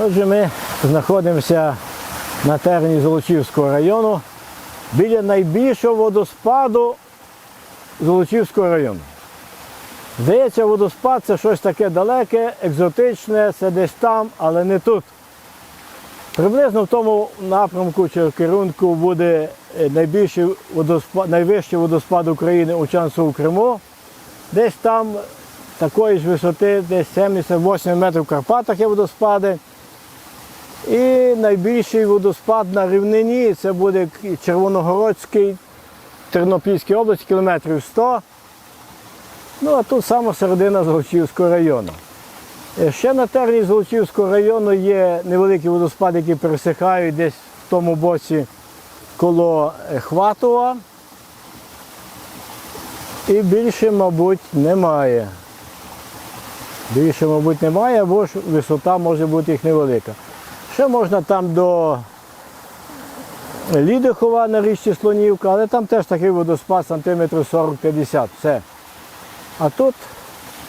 Отже, ми знаходимося на терені Золочівського району біля найбільшого водоспаду Золочівського району. Здається, водоспад це щось таке далеке, екзотичне, це десь там, але не тут. Приблизно в тому напрямку чи в керунку буде е, найбільший водоспад, найвищий водоспад України у Криму. Десь там такої ж висоти, десь 78 метрів в Карпатах є водоспади. І найбільший водоспад на рівнині це буде Червоногородський, Тернопільській області, кілометрів 100. Ну, а тут саме середина Золочівського району. Е, Ще на терні Золочівського району є невеликі водоспади, які пересихають десь в тому боці коло е, Хватова. І більше, мабуть, немає. Більше, мабуть, немає, або ж висота може бути їх невелика. Ще можна там до Лідихова на річці Слонівка, але там теж такий водоспад сантиметрів 40-50. Все. А тут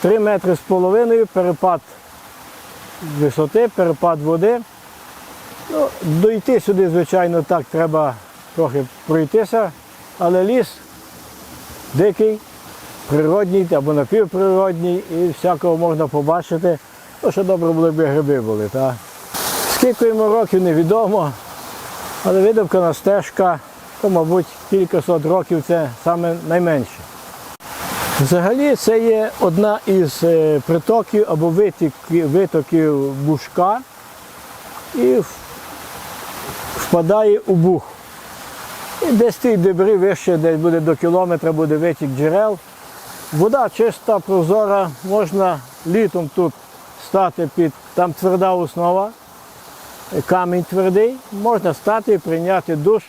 3 метри з половиною, перепад висоти, перепад води. Ну, дойти сюди, звичайно, так треба трохи пройтися, але ліс дикий, природній або напівприродній, і всякого можна побачити. Ну, що добре було, якби гриби були. Та? Скільки йому років, невідомо, але видавкана стежка, то, мабуть, кількасот років це саме найменше. Взагалі це є одна із е, притоків або витоків, витоків Бушка і впадає у Бух. І десь ті дебри вище, десь буде до кілометра, буде витік джерел. Вода чиста, прозора, можна літом тут стати під, там тверда основа, камінь твердий, можна стати і прийняти душ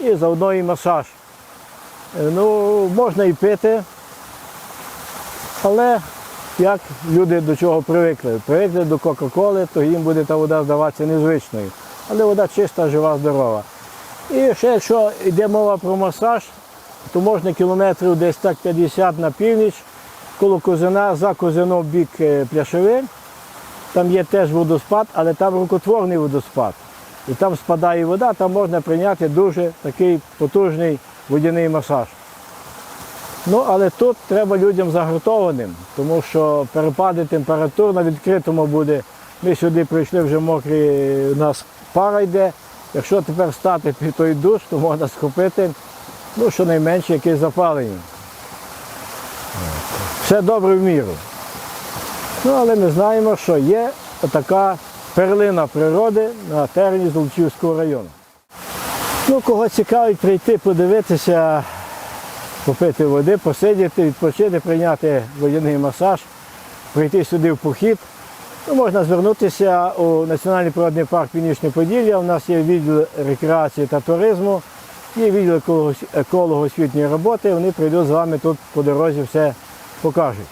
і заодно і масаж. Е, Ну, можна і пити, але як люди до чого привикли? Привикли до Кока-Коли, то їм буде та вода здаватися незвичною. Але вода чиста, жива, здорова. І ще якщо йде мова про масаж, то можна кілометрів десь так 50 на північ, коло Козина, за Козином бік е, Пляшеви. Там є теж водоспад, але там рукотворний водоспад. І там спадає вода, там можна прийняти дуже такий потужний водяний масаж. Ну, але тут треба людям загартованим, тому що перепади температур на відкритому буде. Ми сюди прийшли вже мокрі, у нас пара йде. Якщо тепер стати під той душ, то можна схопити ну, щонайменше якесь запалення. Все добре в міру. Ну, але ми знаємо, що є така перлина природи на терені Золочівського району. Ну, кого цікавить прийти, подивитися, попити води, посидіти, відпочити, прийняти водяний масаж, прийти сюди в похід. Ну, можна звернутися у Національний природний парк Північне Поділля. У нас є відділ рекреації та туризму, є відділ еколого- еколого-освітньої роботи. Вони прийдуть з вами тут по дорозі все покажуть.